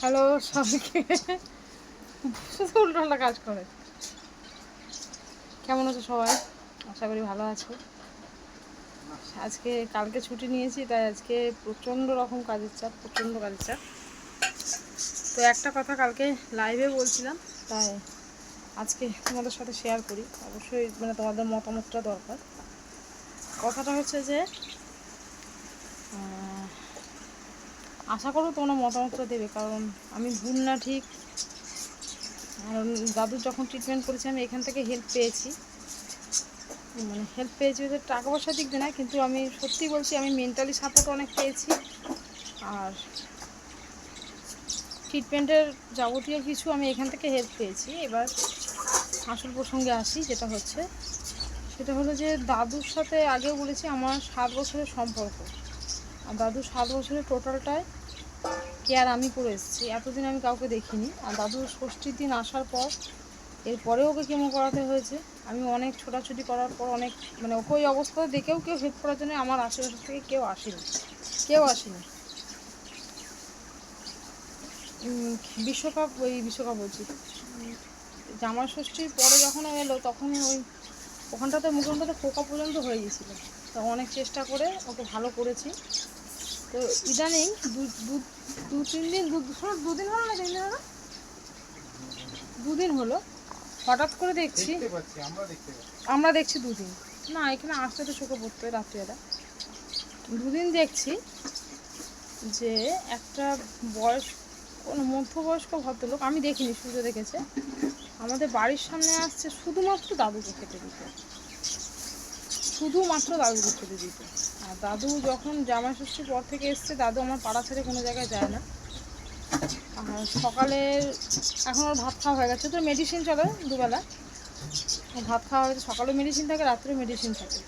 Hello সবাইকে। শুধু উল্টোপাল্টা কাজ করে। কেমন আছো সবাই? আশা করি ভালো আছো। আজকে কালকে ছুটি নিয়েছি, তাই আজকে প্রচণ্ড রকম কাজের চাপ, প্রচণ্ড কাজের চাপ। তো একটা কথা কালকে লাইভে বলছিলাম, তাই আজকে তোমাদের সাথে শেয়ার করি। অবশ্যই মানে তোমাদের মতামতটা দরকার। কথাটা হচ্ছে যে আশা করো তোমরা মতামতটা দেবে, কারণ আমি ভুল না ঠিক। কারণ দাদু যখন ট্রিটমেন্ট করেছি, আমি এখান থেকে হেল্প পেয়েছি। মানে হেল্প পেয়েছি ওদের টাকা পয়সা দিক দিয়ে না, কিন্তু আমি সত্যি বলছি, আমি মেন্টালি সাপোর্ট অনেক পেয়েছি। আর ট্রিটমেন্টের যাবতীয় কিছু আমি এখান থেকে হেল্প পেয়েছি। এবার আসল প্রসঙ্গে আসি, যেটা হচ্ছে, সেটা হলো যে দাদুর সাথে আগেও বলেছি, আমার সাত বছরের সম্পর্ক। আর দাদু সাত বছরের টোটালটায় কেয়ার আমি করে এসেছি? এতদিন আমি কাউকে দেখিনি। আর দাদুর ষষ্ঠীর দিন আসার পর এরপরেও ওকে কেমো করাতে হয়েছে। আমি অনেক ছোটাছুটি করার পর অনেক মানে ওকে ওই অবস্থায় দেখেও কেউ হেল্প করার জন্য আমার আশেপাশে থেকে কেউ আসেনি। কেউ আসেনি। বিশ্বকাপ, ওই বিশ্বকাপ বলছি। জামা ষষ্ঠীর পরে যখন এলো, তখন ওই ওখানটাতে মুখোনটাতে পোকা পর্যন্ত হয়ে গেছিল তো অনেক চেষ্টা করে ওকে ভালো করেছি। তো ইদানিং দু তিন দিন দু দুদিন হলো না তিন দিন হলো দুদিন হলো। হঠাৎ করে দেখছি। আমরা দেখছি দুদিন। না এখানে আসতে তো চোখে পড়তো রাত্রিবেলা। দুদিন দেখছি যে একটা বয়স কোনো মধ্যবয়স্ক ভদ্রলোক আমি দেখিনি সূর্য দেখেছে। আমাদের বাড়ির সামনে আসছে শুধুমাত্র দাদুকে খেতে দিতে। শুধুমাত্র দাদুকে খেতে দিতে আর দাদু যখন জামাই ষষ্ঠীর পর থেকে এসছে, দাদু আমার পাড়া ছেড়ে কোনো জায়গায় যায় না। আর সকালে এখন ওর ভাত খাওয়া হয়ে গেছে। তো মেডিসিন চলে দুবেলা। ভাত খাওয়া হয়েছে সকালেও মেডিসিন থাকে রাত্রেও মেডিসিন থাকে।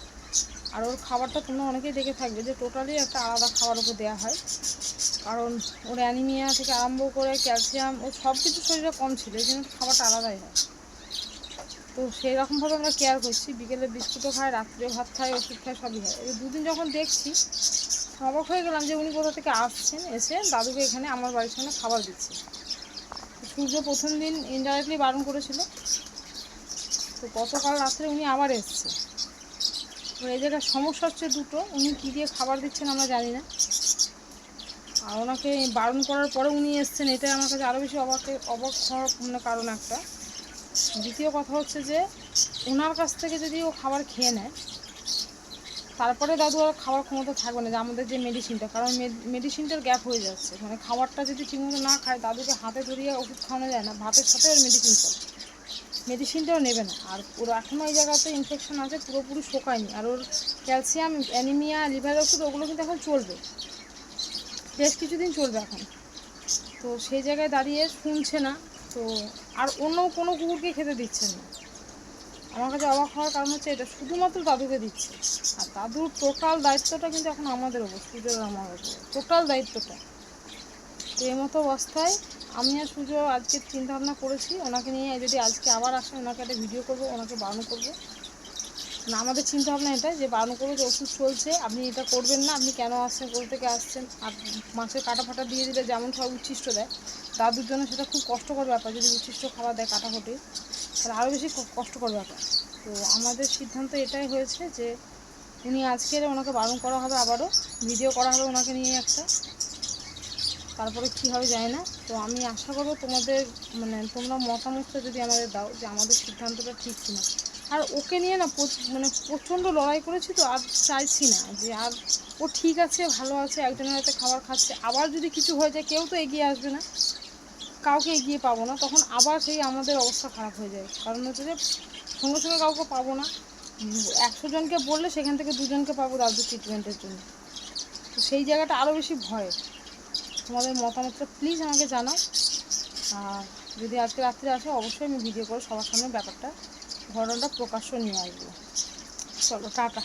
আর ওর খাবারটা তোমরা অনেকেই দেখে থাকবে যে টোটালি একটা আলাদা খাবার ওকে দেওয়া হয়। কারণ ওর অ্যানিমিয়া থেকে আরম্ভ করে ক্যালসিয়াম ও সব কিছু শরীরে কম ছিল, এই জন্য খাবারটা আলাদাই হয়। তো সেই রকমভাবে আমরা কেয়ার করছি। বিকেলে বিস্কুটও খায়, রাত্রেও ভাত খায়, ওষুধ খায়, সবই হয়। এবার দুদিন যখন দেখছি, অবাক হয়ে গেলাম যে উনি কোথা থেকে আসছেন, এসে দাদুকে এখানে আমার বাড়ির সামনে খাবার দিচ্ছে। সূর্য প্রথম দিন ইনডাইরেক্টলি বারণ করেছিল। তো গতকাল রাত্রে উনি আবার এসছে। তো এই জায়গায় সমস্যা হচ্ছে দুটো। উনি কী দিয়ে খাবার দিচ্ছেন আমরা জানি না। আর ওনাকে বারণ করার পরে উনি এসছেন, এটাই আমার কাছে আরও বেশি অবাক অবাক হওয়ার কারণ একটা। দ্বিতীয় কথা হচ্ছে যে ওনার কাছ থেকে যদি ও খাবার খেয়ে নেয়, তারপরে দাদু আর খাওয়ার ক্ষমতা থাকবে না, যে আমাদের যে মেডিসিনটা কারণ মেডিসিনটার গ্যাপ হয়ে যাচ্ছে। মানে খাবারটা যদি ঠিকমতো না খায়, দাদুকে হাতে ধরিয়ে ওষুধ খাওয়ানো যায় না, ভাতের সাথে ওর মেডিসিন চলে। মেডিসিনটাও নেবে না। আর ওর এখনও এই জায়গাতে ইনফেকশন আছে, পুরোপুরি শোকায়নি। আর ওর ক্যালসিয়াম অ্যানিমিয়া লিভার ওষুধ, ওগুলো কিন্তু এখন চলবে। বেশ কিছুদিন চলবে এখন। তো সেই জায়গায় দাঁড়িয়ে শুনছে না। তো আর অন্য কোনো কুকুরকে খেতে দিচ্ছেন না। আমার কাছে অবাক হওয়ার কারণ হচ্ছে এটা শুধুমাত্র দাদুকে দিচ্ছে। আর দাদুর টোটাল দায়িত্বটা কিন্তু এখন আমাদের ওপর সূর্যের আমার ওপর টোটাল দায়িত্বটা। তো এই মতো অবস্থায় আমি আর সূর্য আজকে চিন্তা ভাবনা করেছি, ওনাকে নিয়ে যদি আজকে আবার আসে, ওনাকে একটা ভিডিও করব, ওনাকে বারণ করব। না, আমাদের চিন্তা ভাবনা এটা যে বারণ করব যে ওষুধ চলছে, আপনি এটা করবেন না, আপনি কেন আসছেন, কোথা থেকে আসছেন, আর মাছের কাটা ফাটা দিয়ে দিলে যেমন সব উচ্ছিষ্ট দেয়, দাদুর জন্য সেটা খুব কষ্টকর ব্যাপার, যদি উচ্ছিষ্ট খাবার দেয় কাটা ফটে, তাহলে আরও বেশি কষ্টকর ব্যাপার। তো আমাদের সিদ্ধান্ত এটাই হয়েছে যে উনি আজকে ওনাকে বারণ করা হবে আবারও ভিডিও করা হবে ওনাকে নিয়ে একটা, তারপরে কী হবে জানি না, তো আমি আশা করব তোমাদের মানে তোমরা মতামতটা যদি আমাদের দাও যে আমাদের সিদ্ধান্তটা ঠিক কিনা। আর ওকে নিয়ে না মানে প্রচণ্ড লড়াই করেছি তো আর চাইছি না যে আর ও ঠিক আছে, ভালো আছে, একজনের হাতে খাবার খাচ্ছে। আবার যদি কিছু হয়ে যায়, কেউ তো এগিয়ে আসবে না। কাউকে এগিয়ে পাবো না। তখন আবার সেই আমাদের অবস্থা খারাপ হয়ে যায়। কারণ হচ্ছে যে সঙ্গে সঙ্গে কাউকে পাবো না। একশো জনকে বললে সেখান থেকে দুজনকে পাবো দাদু ট্রিটমেন্টের জন্য। তো সেই জায়গাটা আরও বেশি ভয়। তোমাদের মতামতটা প্লিজ আমাকে জানাও। আর যদি আজকে রাত্রে আসে, অবশ্যই আমি ভিডিও করে সবার সামনে ব্যাপারটা ঘটনাটা প্রকাশ্য নিয়ে আসব। চলো টাটা।